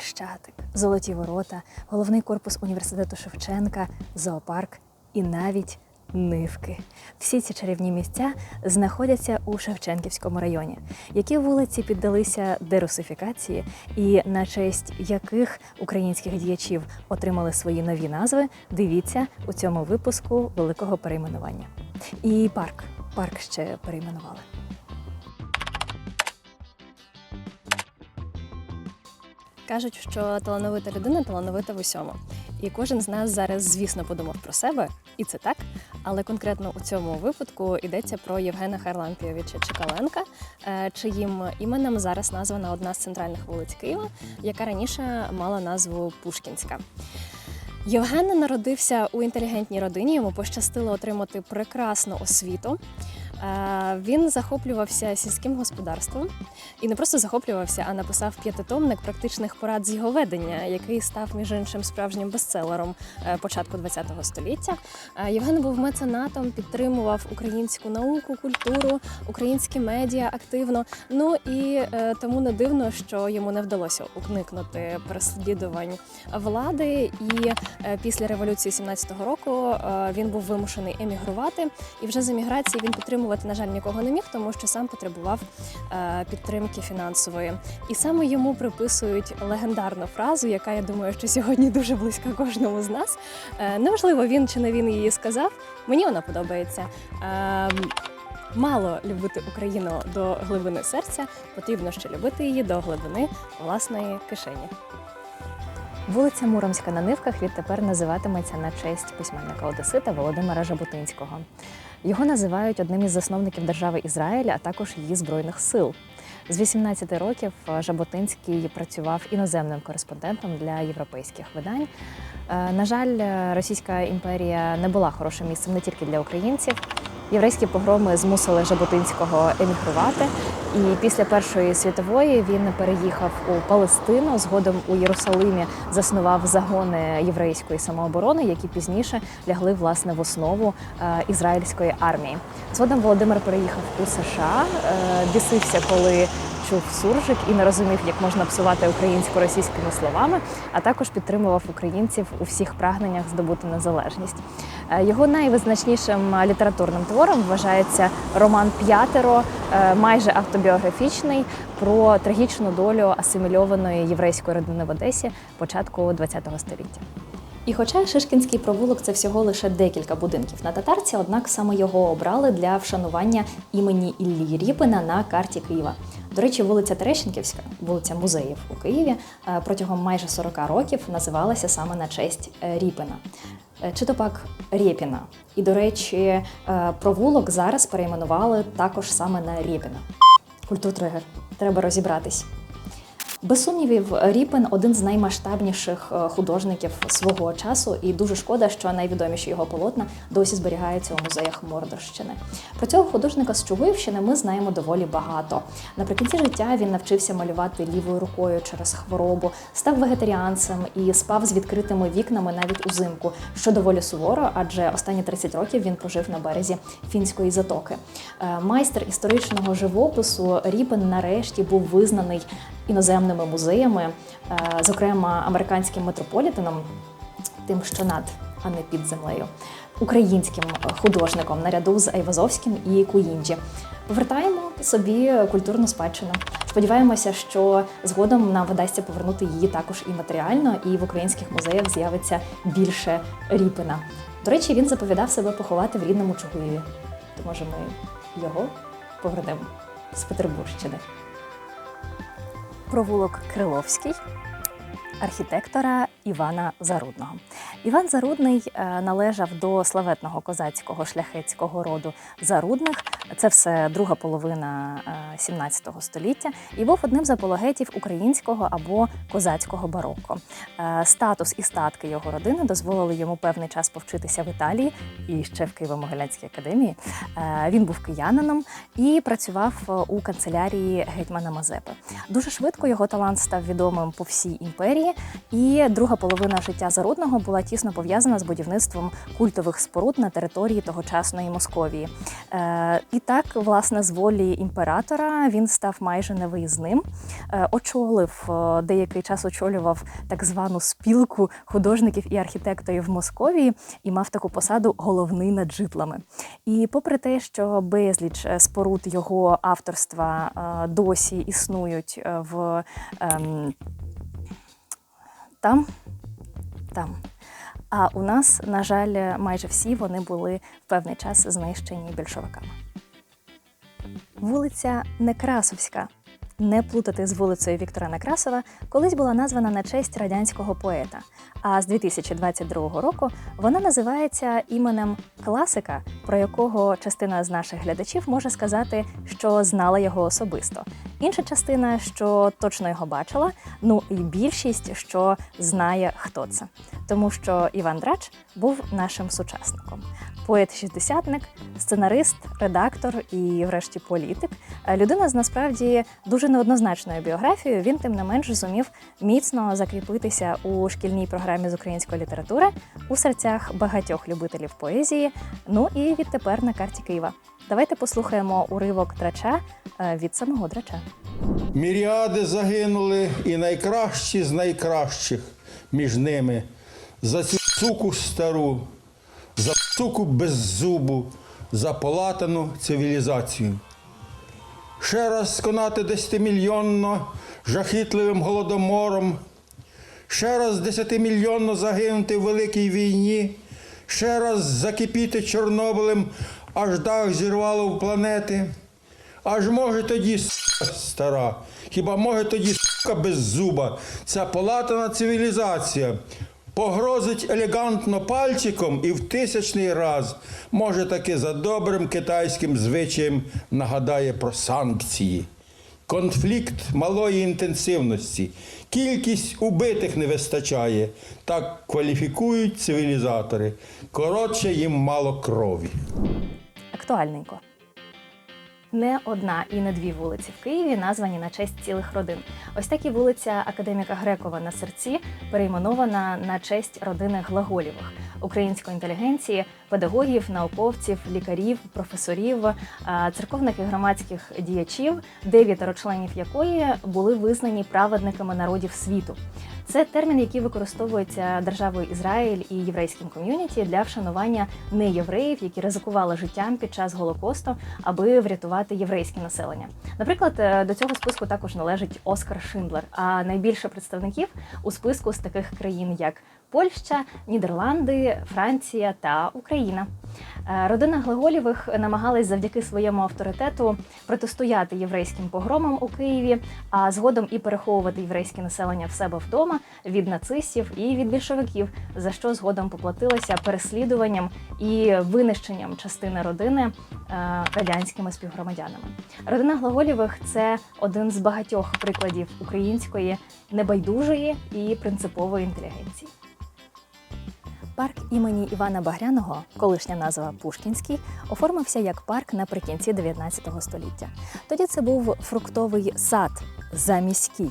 Хрещатик, Золоті ворота, головний корпус університету Шевченка, зоопарк і навіть Нивки. Всі ці чарівні місця знаходяться у Шевченківському районі. Які вулиці піддалися дерусифікації, і на честь яких українських діячів отримали свої нові назви, дивіться у цьому випуску великого перейменування. І парк. Парк ще перейменували. Кажуть, що талановита людина талановита в усьому. І кожен з нас зараз, звісно, подумав про себе, і це так. Але конкретно у цьому випадку йдеться про Євгена Харлампійовича Чекаленка, е, чиїм іменем зараз названа одна з центральних вулиць Києва, яка раніше мала назву Пушкінська. Євген народився у інтелігентній родині. Йому пощастило отримати прекрасну освіту. Він захоплювався сільським господарством і не просто захоплювався, а написав п'ятитомник практичних порад з його ведення, який став між іншим справжнім бестселером е, початку ХХ століття. Євген був меценатом, підтримував українську науку, культуру, українські медіа активно. Ну і е, тому не дивно, що йому не вдалося уникнути переслідувань влади. І е, після революції 17-го року він був вимушений емігрувати. І вже з еміграції він підтримувати, на жаль, нікого не міг, тому що сам потребував е, підтримки фінансової. І саме йому приписують легендарну фразу, яка я думаю, що сьогодні дуже близька кожному з нас. Е, Неважливо, він чи не він її сказав. Мені вона подобається. Ем, Мало любити Україну до глибини серця, потрібно ще любити її до глибини власної кишені. Вулиця Муромська на Нивках відтепер називатиметься на честь письменника Одесита Володимира Жаботинського. Його називають одним із засновників держави Ізраїль, а також її збройних сил. З 18 років е, Жаботинський працював іноземним кореспондентом для європейських видань. Е, На жаль, е, Російська імперія не була хорошим місцем не тільки для українців. Єврейські погроми змусили Жаботинського емігрувати. І після Першої світової він переїхав у Палестину. Згодом у Єрусалимі заснував загони єврейської самооборони, які пізніше лягли власне в основу е, ізраїльської армії. Згодом Володимир переїхав у США, е, бісився, коли чув суржик і не розумів, як можна псувати українську російськими словами, а також підтримував українців у всіх прагненнях здобути незалежність. Е, Його найвизначнішим е, літературним твором вважається роман П'ятеро, е, майже автобіографічний про трагічну долю асимільованої єврейської родини в Одесі початку ХХ століття. І хоча Шишкінський провулок це всього лише декілька будинків на татарці, однак саме його обрали для вшанування імені Іллі Ріпина на карті Києва. До речі, вулиця Терещенківська, вулиця музеїв у Києві, е, протягом майже 40 років називалася саме на честь Ріпіна. Е, Чи то пак Рєпіна. І, до речі, е, провулок зараз перейменували також саме на Рєпіна. Культуртригер. Треба розібратись. Без сумнівів, Ріпин один з наймасштабніших е, художників свого часу, і дуже шкода, що найвідоміші його полотна досі зберігаються у музеях Мордорщини. Про цього художника з Чугуївщини ми знаємо доволі багато. Наприкінці життя він навчився малювати лівою рукою через хворобу, став вегетаріанцем і спав з відкритими вікнами навіть узимку, що доволі суворо, адже останні 30 років він прожив на березі фінської затоки. Е, Майстер історичного живопису Ріпин нарешті був визнаний іноземними музеями, е, зокрема американським метрополітеном, тим, що над, а не під землею, українським художником наряду з Айвазовським і Куїнджі. Повертаємо собі культурну спадщину. Сподіваємося, що згодом нам вдасться повернути її також і матеріально, і в українських музеях з'явиться більше Ріпина. До речі, він заповідав себе поховати в рідному Чугуєві. То може ми його повернемо з Петербурщини провулок Криловський архітектора Івана Зарудного. Іван Зарудний е, належав до славетного козацького шляхетського роду Зарудних. Це все друга половина е, 17 століття, і був одним з апологетів українського або козацького бароко. Е, Статус і статки його родини дозволили йому певний час повчитися в Італії і ще в Києво-Могилянській академії. Е, Він був киянином і працював е, у канцелярії гетьмана Мазепи. Дуже швидко його талант став відомим по всій імперії, і друга половина життя Зарудного була тісно пов'язана з будівництвом культових споруд на території тогочасної Московії. Е, І так, власне, з волі імператора він став майже невиїзним. Е, Очолив е, деякий час очолював так звану спілку художників і архітекторів Московії і мав таку посаду головний над житлами. І попри те, що безліч споруд його авторства досі існують в ем, там, там. А у нас, на жаль, майже всі вони були в певний час знищені більшовиками. Вулиця Некрасовська. Не плутати з вулицею Віктора Некрасова, колись була названа на честь радянського поета. А з 2022 року вона називається іменем класика, про якого частина з наших глядачів може сказати, що знала його особисто. Інша частина, що точно його бачила. Ну і більшість, що знає, хто це. Тому що Іван Драч був нашим сучасником. Поет-шістдесятник, сценарист, редактор і, врешті, політик. Е, Людина з насправді дуже неоднозначною біографією. Він, тим не менш, зумів міцно закріпитися у шкільній програмі з української літератури у серцях багатьох любителів поезії. Ну і відтепер на карті Києва. Давайте послухаємо уривок драча е, від самого драча. Міріади загинули і найкращі з найкращих між ними за цю суку стару, суку без зубу, за полатану цивілізацію. Ще раз сконати десятимільйонно жахітливим голодомором, ще раз десятимільйонно загинути в великій війні, ще раз закипіти Чорнобилем, аж дах зірвало в планети. Аж може тоді стара, хіба може тоді сука без зуба, ця полатана цивілізація погрозить елегантно пальчиком і в тисячний раз, може таки за добрим китайським звичаєм нагадає про санкції. Конфлікт малої інтенсивності, кількість убитих не вистачає. Так кваліфікують цивілізатори. Коротше, їм мало крові. Актуальненько. Не одна і не дві вулиці в Києві названі на честь цілих родин. Ось так і вулиця Академіка Грекова на серці перейменована на честь родини Глаголєвих, української інтелігенції, педагогів, науковців, лікарів, професорів, церковних і громадських діячів, дев'ятеро членів якої були визнані праведниками народів світу. Це термін, який використовується державою Ізраїль і єврейським ком'юніті для вшанування неєвреїв, які ризикували життям під час голокосту, аби врятувати єврейське населення. Наприклад, е, до цього списку також належить Оскар Шиндлер. А найбільше представників у списку з таких країн, як Польща, Нідерланди, Франція та Україна. Е, Родина Глаголєвих намагалась завдяки своєму авторитету протистояти єврейським погромам у Києві, а згодом і переховувати єврейське населення в себе вдома від нацистів і від більшовиків, за що згодом поплатилася переслідуванням і винищенням частини родини е, радянськими співгромадянами. Родина Глаголєвих це один з багатьох прикладів української небайдужої і принципової інтелігенції. Парк імені Івана Багряного, колишня назва Пушкінський, оформився як парк наприкінці 19 століття. Тоді це був фруктовий сад заміський.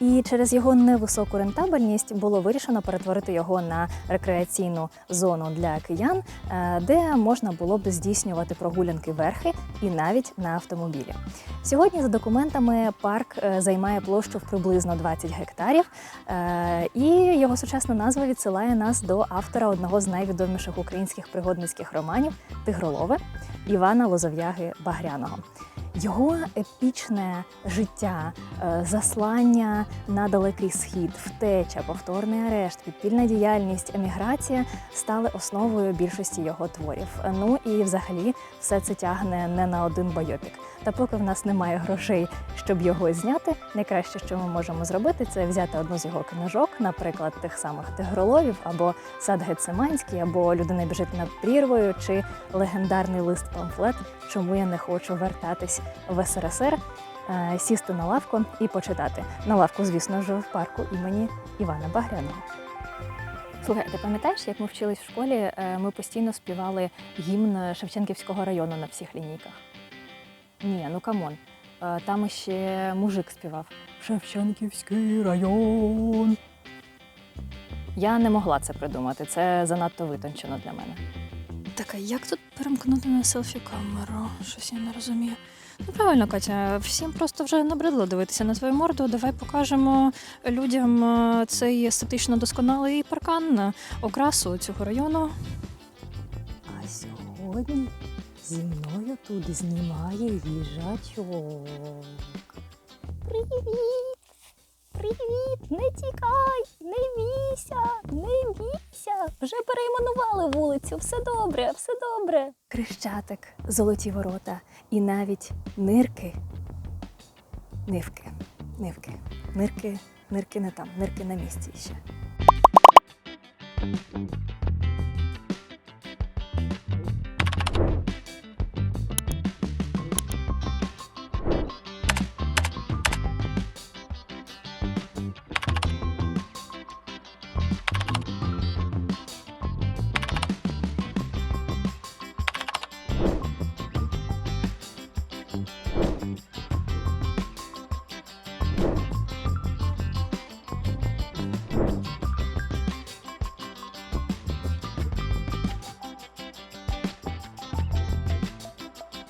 І через його невисоку рентабельність було вирішено перетворити його на рекреаційну зону для киян, е, де можна було б здійснювати прогулянки верхи і навіть на автомобілі. Сьогодні, за документами, парк е, займає площу в приблизно 20 гектарів, е, і його сучасна назва відсилає нас до автора одного з найвідоміших українських пригодницьких романів Тигролове Івана Лозов'яги Багряного. Його епічне життя, е, заслання на далекий схід, втеча, повторний арешт, підпільна діяльність, еміграція стали основою більшості його творів. Ну і взагалі все це тягне не на один байопік. Та поки в нас немає грошей, щоб його зняти, найкраще, що ми можемо зробити, це взяти одну з його книжок, наприклад, тих самих Тигроловів, або Сад Гециманський, або Людина біжить над прірвою, чи легендарний лист памфлет, чому я не хочу вертатись в СРСР, е, сісти на лавку і почитати. На лавку, звісно ж, в парку імені Івана Багряного. Слухай, ти пам'ятаєш, як ми вчились в школі, е, ми постійно співали гімн Шевченківського району на всіх лінійках? Ні, ну камон. Е, Там ще мужик співав Шевченківський район. Я не могла це придумати. Це занадто витончено для мене. Так а як тут перемкнути на селфі камеру? Щось я не розумію. Ну, правильно, Катя, всім просто вже набридло дивитися на свою морду. Давай покажемо людям е, цей естетично досконалий паркан, е, окрасу цього району. А сьогодні зі мною тут знімає їжачок. Привіт! Привіт! Не тікай! Не бійся! Не бійся! Вже перейменували вулицю. Все добре, все добре. Крещатик, золоті ворота і навіть нирки. Нивки, нивки, нирки, нирки не там, нирки на місці ще.